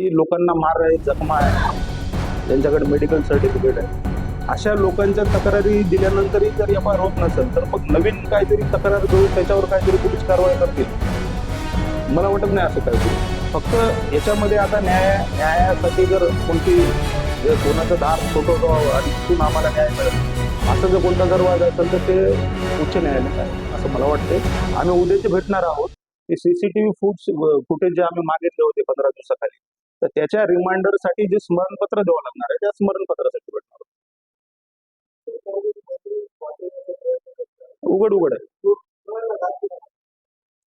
की लोकांना मार आहे जखमा आहे. त्यांच्याकडे मेडिकल सर्टिफिकेट आहे. अशा लोकांच्या तक्रारी दिल्यानंतरही जर एफ आय होत नसेल तर मग नवीन काहीतरी तक्रार करून त्याच्यावर काहीतरी पोलीस कारवाई करतील. मला वाटत नाही असं काहीतरी. फक्त याच्यामध्ये आता न्याय न्यायासाठी जर कोणती कोणाचं दार छोटं आणि तिथून आम्हाला न्याय मिळेल असं जर कोणता जर वाद असेल तर ते उच्च न्यायालयात आहे असं मला वाटते आम्ही उद्याचे भेटणार आहोत. ते सीसीटीव्ही फुट फुटेज जे आम्ही मागितले होते पंधरा दिवसाखाली तर त्याच्या रिमाइंडरसाठी जे स्मरणपत्र द्यावं लागणार आहे त्या स्मरणपत्रासाठी भेटणार. उघड उघड आहे.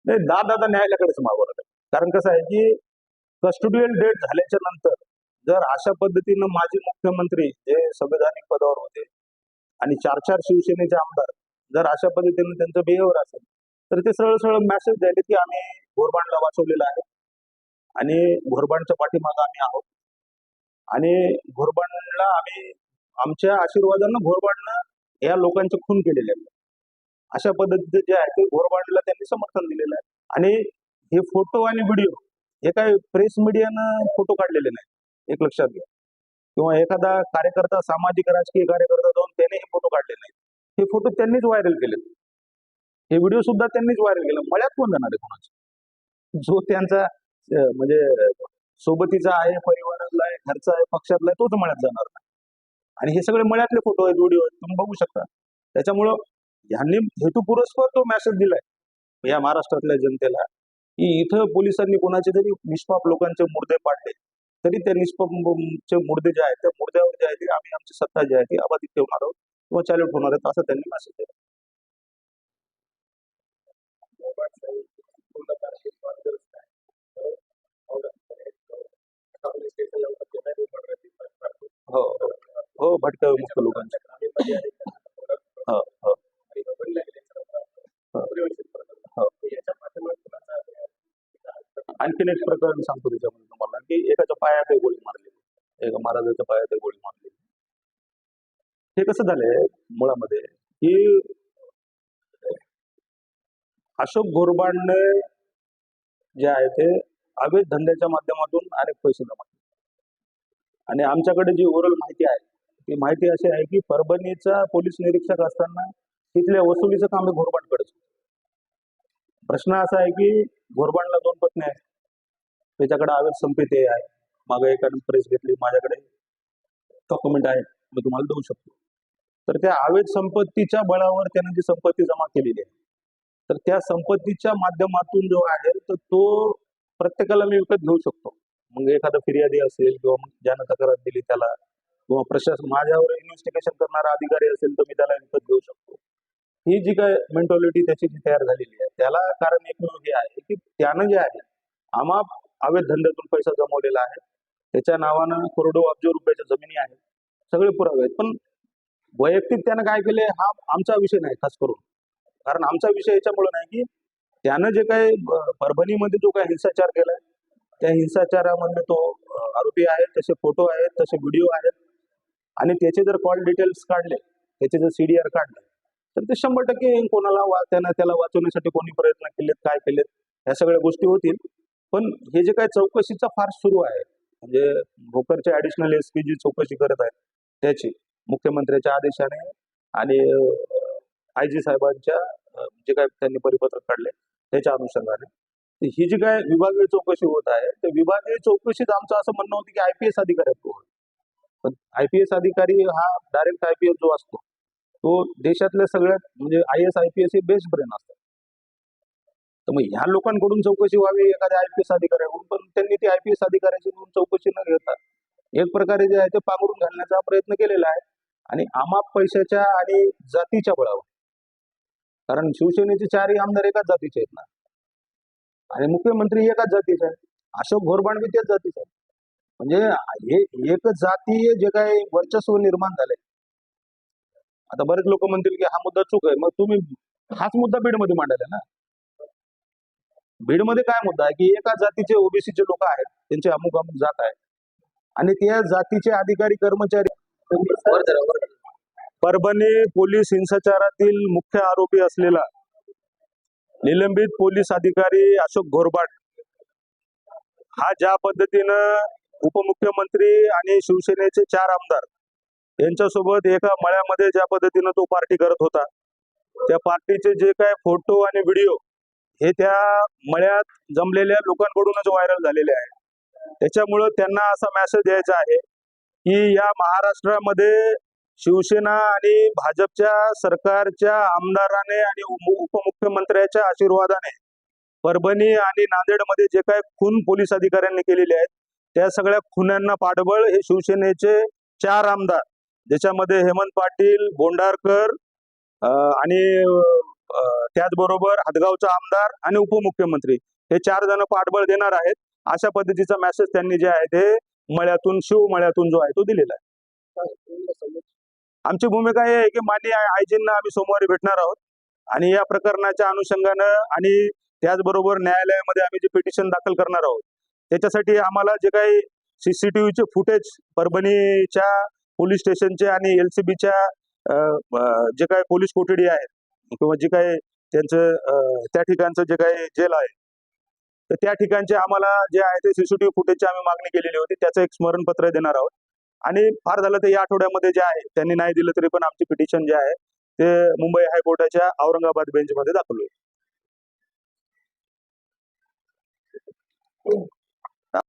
नाही दाद आता न्यायालयाकडेच मागावं कारण कसं आहे की कस्टोडियल डेट झाल्याच्यानंतर जर अशा पद्धतीनं माजी मुख्यमंत्री जे संवैधानिक पदावर होते आणि चार चार शिवसेनेचे आमदार जर अशा पद्धतीनं त्यांचं बिहेवियर असेल तर ते सरळ सरळ मेसेज द्यायले की आम्ही गोरबांडला वाचवलेला आहे. आणि घोरबांडच्या पाठीमागं आम्ही आहोत. आणि घोरबांडला आम्ही आमच्या आशीर्वादानं घोरबांडनं या लोकांचे खून केलेले आहेत. अशा पद्धतीचे जे आहे ते घोरबांडला त्यांनी समर्थन दिलेलं आहे. आणि हे फोटो आणि व्हिडिओ हे काय प्रेस मीडियानं फोटो काढलेले नाही एक लक्षात घ्या. किंवा एखादा कार्यकर्ता सामाजिक राजकीय कार्यकर्ता जाऊन त्याने हे फोटो काढले नाहीत. हे फोटो त्यांनीच व्हायरल केले हे व्हिडिओ सुद्धा त्यांनीच व्हायरल केला मळ्यात कोण जाणार आहे कोणाचं? जो त्यांचा म्हणजे सोबतीचा आहे परिवारातला आहे घरचा आहे पक्षातला आहे तोच मळ्यात जाणार नाही. आणि हे सगळे मळ्यातले फोटो आहेत व्हिडिओ आहेत तुम्ही बघू शकता. त्याच्यामुळं ह्यांनी हेतुपुरस्पर तो मेसेज दिलाय. या महाराष्ट्रातल्या जनतेला. की इथं पोलिसांनी कोणाचे तरी निष्पाप लोकांचे मुर्दे पाडले. तरी त्या निष्पाप चे मुर्दे जे आहेत त्या मुर्द्यावर जे आहे ते आम्ही आमची सत्ता जी आहे ती अबाधित ठेवणार आहोत किंवा चालू ठेवणार आहोत असं त्यांनी मेसेज दिला हो. हो भटक मुक्त लोकांचे. हो हो. हो हो. आणखीन एक प्रकरण सांगतो त्याच्यामध्ये तुम्हाला की एकाच्या पायात गोळी मारली. एका महाराजाच्या पायात गोळी मारली. हे कसं झालंय मुळामध्ये की अशोक घोरबांडने जे आहे ते अवैध धंद्याच्या माध्यमातून अनेक पैसे जमा आणि आमच्याकडे जी ओरल माहिती आहे ती माहिती अशी आहे की परभणीचा पोलीस निरीक्षक असताना तिथल्या वसुलीचं काम हे घोरबांडकडेच होतं. प्रश्न असा आहे की घोरबांडला दोन पत्नी आहेत. त्याच्याकडे अवैध संपत्ती आहे. मागे एकाने प्रेस घेतली माझ्याकडे डॉक्युमेंट आहे. मी तुम्हाला देऊ शकतो. तर त्या अवैध संपत्तीच्या बळावर त्याने जी संपत्ती जमा केलेली आहे तर त्या संपत्तीच्या माध्यमातून जो आहे तर तो प्रत्येकाला मी विकत घेऊ शकतो. मग एखादा फिर्यादी असेल किंवा मग ज्यानं तक्रार दिली त्याला किंवा प्रशासन माझ्यावर इन्व्हेस्टिगेशन करणारा अधिकारी असेल तर मी त्याला विकत घेऊ शकतो. ही जी काय मेंटॉलिटी त्याची जी तयार झालेली आहे त्याला कारण एकमेव हे आहे की त्यानं जे आहे आम्हा अवैध धंद्यातून पैसा जमवलेला आहे. त्याच्या नावानं करोडो अब्ज रुपयाच्या जमिनी आहेत. सगळे पुरावे आहेत. पण वैयक्तिक त्यानं काय केले हा आमचा विषय नाही खास करून. कारण आमचा विषय याच्यामुळे नाही की त्यानं जे काही परभणीमध्ये जो काय हिंसाचार केलाय त्या हिंसाचारामध्ये तो आरोपी आहे तसे फोटो आहेत तसे व्हिडिओ आहेत. आणि त्याचे जर कॉल डिटेल्स काढले त्याचे जर सीडीआर काढले तर ते शंभर टक्के कोणाला वा त्यानं त्याला वाचवण्यासाठी कोणी प्रयत्न केलेत काय केलेत ह्या सगळ्या गोष्टी होतील. पण हे जे काय चौकशीचा फार सुरू आहे म्हणजे भोकरच्या ऍडिशनल एस पी जी चौकशी करत आहेत त्याची मुख्यमंत्र्याच्या आदेशाने आणि आय जी साहेबांच्या जे काय त्यांनी परिपत्रक काढले त्याच्या अनुषंगाने. ही जी काय विभागीय चौकशी होत आहे तर विभागीय चौकशीत आमचं असं म्हणणं होतं की आय पी एस अधिकारी तो पण आय पी एस अधिकारी हा डायरेक्ट आय पी एस जो असतो तो देशातल्या सगळ्यात म्हणजे I S I P S हे बेस्ट ब्रेन असतात. तर मग ह्या लोकांकडून चौकशी व्हावी एखाद्या आय पी एस अधिकाऱ्याकडून पण त्यांनी ती आय पी एस अधिकाऱ्याची म्हणून चौकशी न घेता एक प्रकारे जे आहे ते पांघरून घालण्याचा प्रयत्न केलेला आहे. आणि आमाप पैशाच्या आणि जातीच्या बळावर कारण शिवसेनेचे चारही आमदार एकाच जातीचे आहेत ना. आणि मुख्यमंत्री एकाच जातीचे आहेत. अशोक घोरबाण बी त्याच जातीचे आहेत. म्हणजे हे एक जातीय जे काही वर्चस्व निर्माण झाले आता बरेच लोक म्हणतील की हा मुद्दा चूक आहे. मग तुम्ही हाच मुद्दा बीडमध्ये मांडायला ना. बीडमध्ये काय मुद्दा आहे की एका जातीचे ओबीसीचे लोक आहेत. त्यांचे अमुक अमुक जात आहे आणि त्या जातीचे अधिकारी कर्मचारी परभणी पोलीस हिंसाचारातील मुख्य आरोपी असलेला निलंबित पोलीस अधिकारी अशोक घोरबाट हा ज्या पद्धतीनं उपमुख्यमंत्री आणि शिवसेनेचे चार आमदार यांच्यासोबत एका मळ्यामध्ये ज्या पद्धतीनं तो पार्टी करत होता त्या पार्टीचे जे काय फोटो आणि व्हिडिओ हे त्या मळ्यात जमलेल्या लोकांकडूनच व्हायरल झालेले आहे त्याच्यामुळं त्यांना असा मेसेज द्यायचा आहे की या महाराष्ट्रामध्ये शिवसेना आणि भाजपच्या सरकारच्या आमदाराने आणि उपमुख्यमंत्र्याच्या आशीर्वादाने परभणी आणि नांदेडमध्ये जे काय खून पोलीस अधिकाऱ्यांनी केलेले आहेत त्या सगळ्या खुन्यांना पाठबळ हे शिवसेनेचे चार आमदार ज्याच्यामध्ये हेमंत पाटील बोंडारकर आणि त्याचबरोबर हदगावचा आमदार आणि उपमुख्यमंत्री हे चार जण पाठबळ देणार आहेत. अशा पद्धतीचा मेसेज त्यांनी जे आहे ते मळ्यातून शिव मळ्यातून जो आहे तो दिलेला आहे. आमची भूमिका ही आहे की माननीय आयजींना आम्ही सोमवारी भेटणार आहोत. आणि या प्रकरणाच्या अनुषंगानं आणि त्याचबरोबर न्यायालयामध्ये आम्ही जे पिटिशन दाखल करणार आहोत त्याच्यासाठी आम्हाला जे काही सीसीटीव्हीचे फुटेज परभणीच्या पोलीस स्टेशनचे आणि एलसीबीच्या जे काही पोलीस कोठडी आहेत किंवा जे काही त्यांचं त्या ठिकाणचं जे काही जेल आहे तर त्या ठिकाणचे आम्हाला जे आहे ते सीसीटीव्ही फुटेजची आम्ही मागणी केलेली होती त्याचं एक स्मरणपत्र देणार आहोत. आणि फार झालं तर या आठवड्यामध्ये जे आहे त्यांनी नाही दिलं तरी पण आमची पिटिशन जे आहे ते मुंबई हायकोर्टाच्या औरंगाबाद बेंचमध्ये दाखल होईल